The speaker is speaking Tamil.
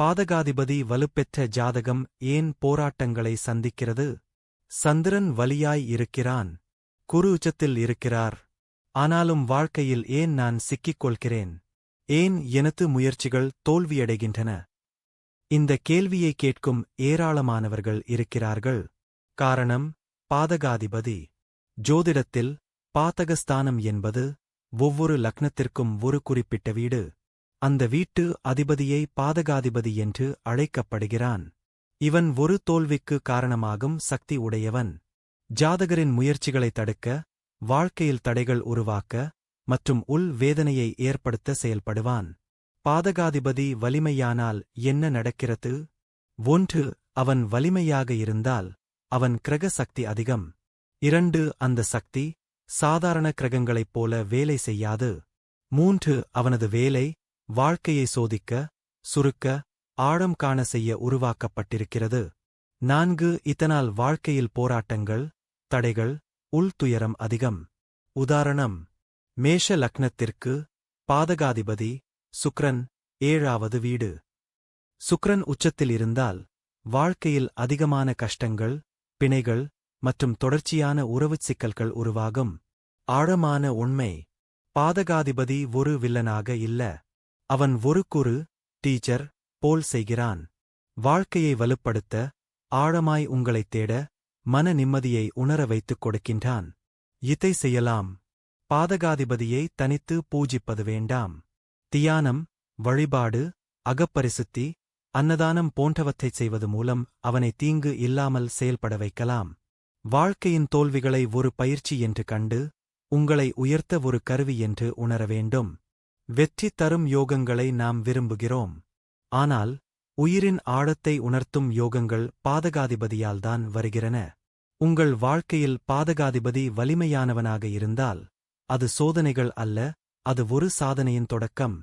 பாதகாதிபதி வலுப்பெற்ற ஜாதகம் ஏன் போராட்டங்களை சந்திக்கிறது? சந்திரன் வலியாய் இருக்கிறான். குரு உச்சத்தில் இருக்கிறார். ஆனாலும் வாழ்க்கையில் ஏன் நான் சிக்கிக் கொள்கிறேன் ஏன் எனது முயற்சிகள் தோல்வியடைகின்றன? இந்த கேள்வியை கேட்கும் ஏராளமானவர்கள் இருக்கிறார்கள். காரணம் பாதகாதிபதி. ஜோதிடத்தில் பாதகஸ்தானம் என்பது ஒவ்வொரு லக்னத்திற்கும் ஒரு குறிப்பிட்ட வீடு. அந்த வீட்டு அதிபதியை பாதகாதிபதி என்று அழைக்கப்படுகிறான். இவன் ஒரு தோல்விக்கு காரணமாகும் சக்தி உடையவன். ஜாதகரின் முயற்சிகளை தடுக்க வாழ்க்கையில் தடைகள் உருவாக்க மற்றும் உள் வேதனையை ஏற்படுத்த செயல்படுவான். பாதகாதிபதி வலிமையானால் என்ன நடக்கிறது? ஒன்று அவன் வலிமையாக இருந்தால் அவன் கிரக சக்தி அதிகம். இரண்டு அந்த சக்தி சாதாரண கிரகங்களைப் போல வேலை செய்யாது. மூன்று அவனது வேலை வாழ்க்கையை சோதிக்க சுருக்க ஆழம் காண செய்ய உருவாக்கப்பட்டிருக்கிறது. நான்கு இதனால் வாழ்க்கையில் போராட்டங்கள் தடைகள் உள்துயரம் அதிகம். உதாரணம் மேஷ லக்னத்திற்கு பாதகாதிபதி சுக்ரன் ஏழாவது வீடு. சுக்ரன் உச்சத்தில் இருந்தால் வாழ்க்கையில் அதிகமான கஷ்டங்கள் பிணைகள் மற்றும் தொடர்ச்சியான உறவுச் சிக்கல்கள் உருவாகும். ஆழமான உண்மை பாதகாதிபதி ஒரு வில்லனாக இல்ல. அவன் ஒரு குரு டீச்சர் போல் செய்கிறான். வாழ்க்கையை வலுப்படுத்த ஆழமாய் உங்களைத் தேட மன நிம்மதியை உணர வைத்துக் கொடுக்கின்றான். இதை செய்யலாம். பாதகாதிபதியை தனித்து பூஜிப்பது வேண்டாம். தியானம் வழிபாடு அகப்பரிசுத்தி அன்னதானம் போன்றவற்றைச் செய்வது மூலம் அவனை தீங்கு இல்லாமல் செயல்பட வைக்கலாம். வாழ்க்கையின் தோல்விகளை ஒரு பயிற்சி என்று கண்டு உங்களை உயர்த்த ஒரு கருவி என்று உணர வேண்டும். வெற்றி தரும் யோகங்களை நாம் விரும்புகிறோம். ஆனால் உயிரின் ஆழத்தை உணர்த்தும் யோகங்கள் பாதகாதிபதியால்தான் வருகிறன. உங்கள் வாழ்க்கையில் பாதகாதிபதி வலிமையானவனாக இருந்தால் அது சோதனைகள் அல்ல அது ஒரு சாதனையின் தொடக்கம்.